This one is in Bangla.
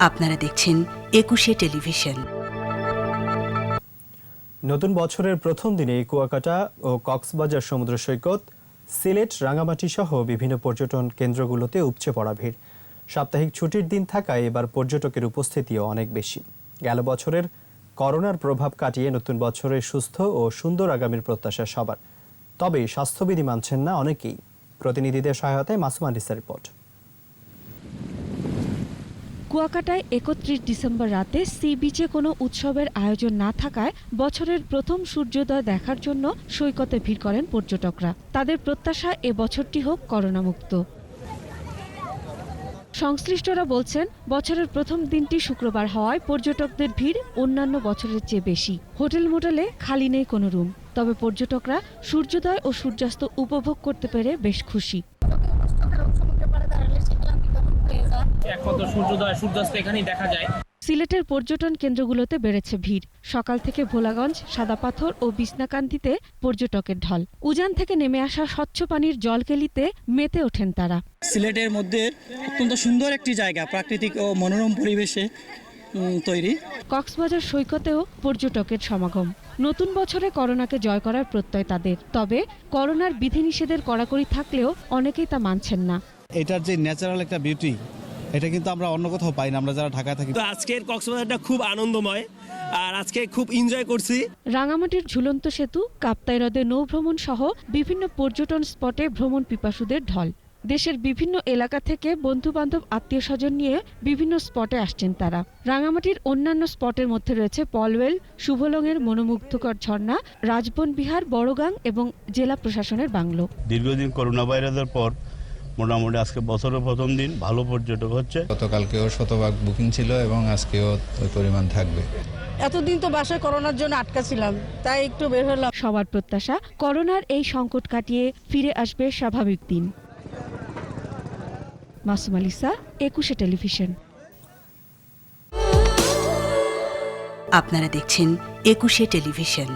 আপনারা দেখছেন একুশে টেলিভিশন। নতুন বছরের প্রথম দিনে কুয়াকাটা ও কক্সবাজার সমুদ্র সৈকত, সিলেট রাঙামাটি সহ বিভিন্ন পর্যটন কেন্দ্রগুলোতে উপচে পড়া ভিড়। সাপ্তাহিক ছুটির দিন থাকায় এবার পর্যটকের উপস্থিতিও অনেক বেশি। গেল বছরের করোনার প্রভাব কাটিয়ে নতুন বছরে সুস্থ ও সুন্দর আগামীর প্রত্যাশা সবার। তবে স্বাস্থ্যবিধি মানছেন না অনেকেই। প্রতিনিধিদের সহায়তায় মাসুম আলিসের রিপোর্ট। কুয়াকাটায় একত্রিশ ডিসেম্বর রাতে সি বিচে কোনো উৎসবের আয়োজন না থাকায় বছরের প্রথম সূর্যোদয় দেখার জন্য সৈকতে ভিড় করেন পর্যটকরা। তাদের প্রত্যাশা এ বছরটি হোক করোনামুক্ত। সংশ্লিষ্টরা বলছেন, বছরের প্রথম দিনটি শুক্রবার হওয়ায় পর্যটকদের ভিড় অন্যান্য বছরের চেয়ে বেশি। হোটেল মোটেলে খালি নেই কোনো রুম। তবে পর্যটকরা সূর্যোদয় ও সূর্যাস্ত উপভোগ করতে পেরে বেশ খুশি। সূর্যোদয় সূর্যাস্ত এখানেই দেখা যায়। সিলেটের পর্যটন কেন্দ্রগুলোতে বেড়েছে ভিড়। সকাল থেকে ভোলাগঞ্জ সাদাপাথর ও বিছনাকান্দিতে পর্যটকের ঢল। উজান থেকে নেমে আসা স্বচ্ছ পানির জলকেলিতে মেতে ওঠেন তারা। সিলেটের মধ্যে অত্যন্ত সুন্দর একটি জায়গা প্রাকৃতিক ও মনোরম পরিবেশে তৈরি। কক্সবাজার সৈকতেও পর্যটকের সমাগম। নতুন বছরে করোনাকে জয় করার প্রত্যয় তাদের। তবে করোনার বিধিনিষেধের কড়াকড়ি থাকলেও অনেকেই তা মানছেন না। এটার যে ন্যাচারাল একটা বিউটি এটা কিন্তু আমরা অন্য কোথাও পাই না আমরা যারা ঢাকায় থাকি। তো আজকের কক্সবাজারটা খুব আনন্দময় আর আজকে খুব এনজয় করছি। রাঙামাটির ঝুলন্ত সেতু কাপ্তাই হ্রদে নৌভ্রমণ সহ বিভিন্ন পর্যটন স্পটে ভ্রমণ পিপাসুদের ঢল। দেশের বিভিন্ন এলাকা থেকে বন্ধু বান্ধব আত্মীয় স্বজন নিয়ে বিভিন্ন স্পটে আসছেন তারা। রাঙামাটির অন্যান্য স্পটের মধ্যে রয়েছে পলওয়েল শুভলংয়ের মনোমুগ্ধকর ঝর্ণা রাজবন বিহার বড়গাং এবং জেলা প্রশাসনের বাংলো। দীর্ঘদিন করোনা ভাইরাসের পর মোটামুটি আজকে বছরের প্রথম দিন ভালো পর্যটক হচ্ছে। গতকালকেও শতভাগ বুকিং ছিল এবং আজকেও ওই পরিমাণ থাকবে। এতদিন তো বাসায় করোনার জন্য আটকা ছিলাম তাই একটু বের হলাম। সবার প্রত্যাশা করোনার এই সংকট কাটিয়ে ফিরে আসবে স্বাভাবিক দিন। মাসুম আলিসা একুশে টেলিভিশন। আপনারা দেখছেন একুশে টেলিভিশন।